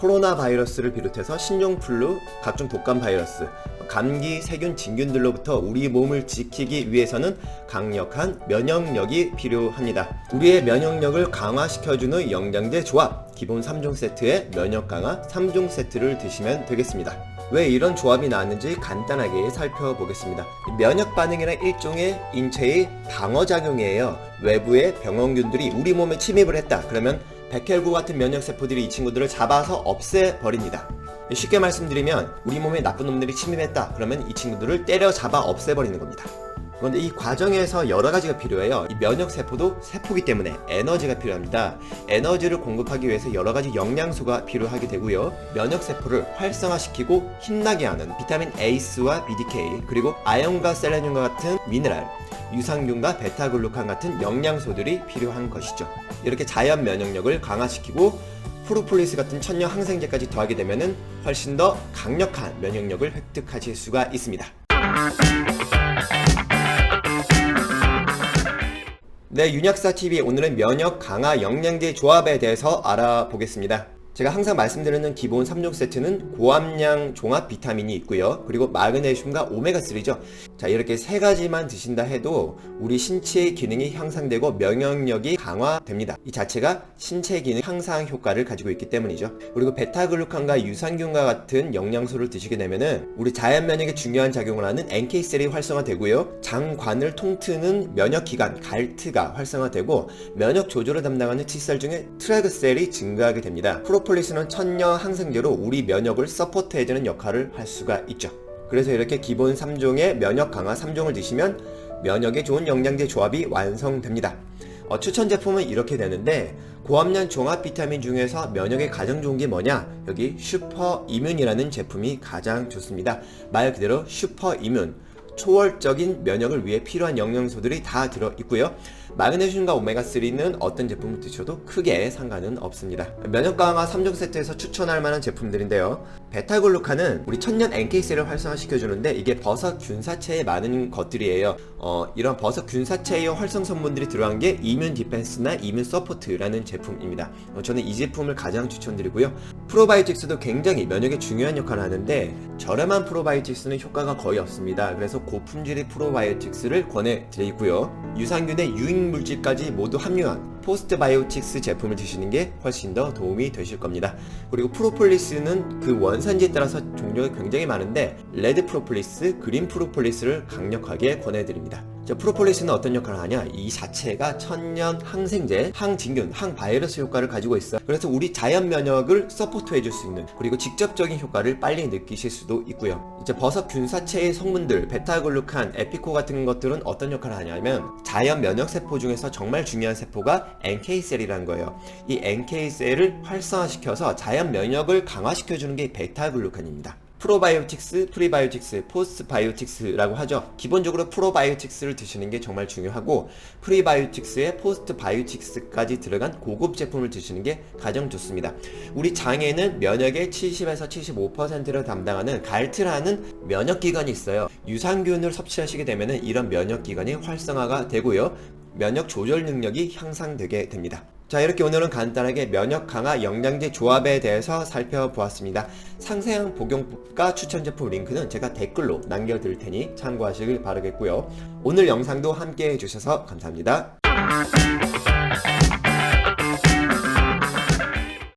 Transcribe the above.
코로나 바이러스를 비롯해서 신종플루, 각종 독감 바이러스, 감기, 세균, 진균들로부터 우리 몸을 지키기 위해서는 강력한 면역력이 필요합니다. 우리의 면역력을 강화시켜주는 영양제 조합, 기본 3종 세트에 면역 강화 3종 세트를 드시면 되겠습니다. 왜 이런 조합이 나왔는지 간단하게 살펴보겠습니다. 면역 반응이란 일종의 인체의 방어작용이에요. 외부의 병원균들이 우리 몸에 침입을 했다. 그러면 백혈구 같은 면역 세포들이 이 친구들을 잡아서 없애버립니다. 쉽게 말씀드리면 우리 몸에 나쁜 놈들이 침입했다. 그러면 이 친구들을 때려잡아 없애버리는 겁니다. 그런데 이 과정에서 여러 가지가 필요해요. 이 면역 세포도 세포기 때문에 에너지가 필요합니다. 에너지를 공급하기 위해서 여러 가지 영양소가 필요하게 되고요. 면역 세포를 활성화시키고 힘나게 하는 비타민 A와 BDK 그리고 아연과 셀레늄과 같은 미네랄 유산균과 베타글루칸 같은 영양소들이 필요한 것이죠. 이렇게 자연 면역력을 강화시키고 프로폴리스 같은 천연 항생제까지 더하게 되면 훨씬 더 강력한 면역력을 획득하실 수가 있습니다. 네, 윤약사 TV 오늘은 면역 강화 영양제 조합에 대해서 알아보겠습니다. 제가 항상 말씀드리는 기본 3종 세트는 고함량 종합 비타민이 있고요. 그리고 마그네슘과 오메가3죠. 자, 이렇게 세 가지만 드신다 해도 우리 신체의 기능이 향상되고 면역력이 강화됩니다. 이 자체가 신체 기능 향상 효과를 가지고 있기 때문이죠. 그리고 베타글루칸과 유산균과 같은 영양소를 드시게 되면은 우리 자연 면역에 중요한 작용을 하는 NK셀이 활성화되고요. 장관을 통트는 면역기관 갈트가 활성화되고 면역 조절을 담당하는 T셀 중에 트래그셀이 증가하게 됩니다. 프로폴리스는 천연 항생제로 우리 면역을 서포트해주는 역할을 할 수가 있죠. 그래서 이렇게 기본 3종의 면역 강화 3종을 드시면 면역에 좋은 영양제 조합이 완성됩니다. 어, 추천 제품은 이렇게 되는데 고함량 종합 비타민 중에서 면역에 가장 좋은 게 뭐냐? 여기 슈퍼 이뮨이라는 제품이 가장 좋습니다. 말 그대로 슈퍼 이뮨. 초월적인 면역을 위해 필요한 영양소들이 다 들어 있고요. 마그네슘과 오메가3는 어떤 제품을 드셔도 크게 상관은 없습니다. 면역 강화 3종 세트에서 추천할 만한 제품들인데요. 베타글루칸은 우리 천년 NK셀을 활성화시켜주는데 이게 버섯 균사체에 많은 것들이에요. 어, 이런 버섯 균사체의 활성 성분들이 들어간 게 이뮨 디펜스나 이뮨 서포트라는 제품입니다. 어, 저는 이 제품을 가장 추천드리고요. 프로바이오틱스도 굉장히 면역에 중요한 역할을 하는데 저렴한 프로바이오틱스는 효과가 거의 없습니다. 그래서 고품질의 프로바이오틱스를 권해드리고요. 유산균의 유익 물질까지 모두 함유한 포스트바이오틱스 제품을 드시는 게 훨씬 더 도움이 되실 겁니다. 그리고 프로폴리스는 그 원산지에 따라서 종류가 굉장히 많은데 레드 프로폴리스, 그린 프로폴리스를 강력하게 권해드립니다. 자, 프로폴리스는 어떤 역할을 하냐? 이 자체가 천년 항생제, 항진균, 항바이러스 효과를 가지고 있어. 그래서 우리 자연 면역을 서포트 해 줄 수 있는 그리고 직접적인 효과를 빨리 느끼실 수도 있고요. 이제 버섯 균사체의 성분들, 베타글루칸, 에피코 같은 것들은 어떤 역할을 하냐면 자연 면역 세포 중에서 정말 중요한 세포가 NK셀이라는 거예요. 이 NK셀을 활성화시켜서 자연 면역을 강화시켜 주는 게 베타글루칸입니다. 프로바이오틱스, 프리바이오틱스, 포스트바이오틱스라고 하죠. 기본적으로 프로바이오틱스를 드시는 게 정말 중요하고 프리바이오틱스에 포스트바이오틱스까지 들어간 고급 제품을 드시는 게 가장 좋습니다. 우리 장에는 면역의 70에서 75%를 담당하는 갈트라는 면역기관이 있어요. 유산균을 섭취하시게 되면 이런 면역기관이 활성화가 되고요. 면역 조절 능력이 향상되게 됩니다. 자 이렇게 오늘은 간단하게 면역 강화 영양제 조합에 대해서 살펴보았습니다. 상세한 복용법과 추천 제품 링크는 제가 댓글로 남겨둘 테니 참고하시길 바라겠고요. 오늘 영상도 함께 해주셔서 감사합니다.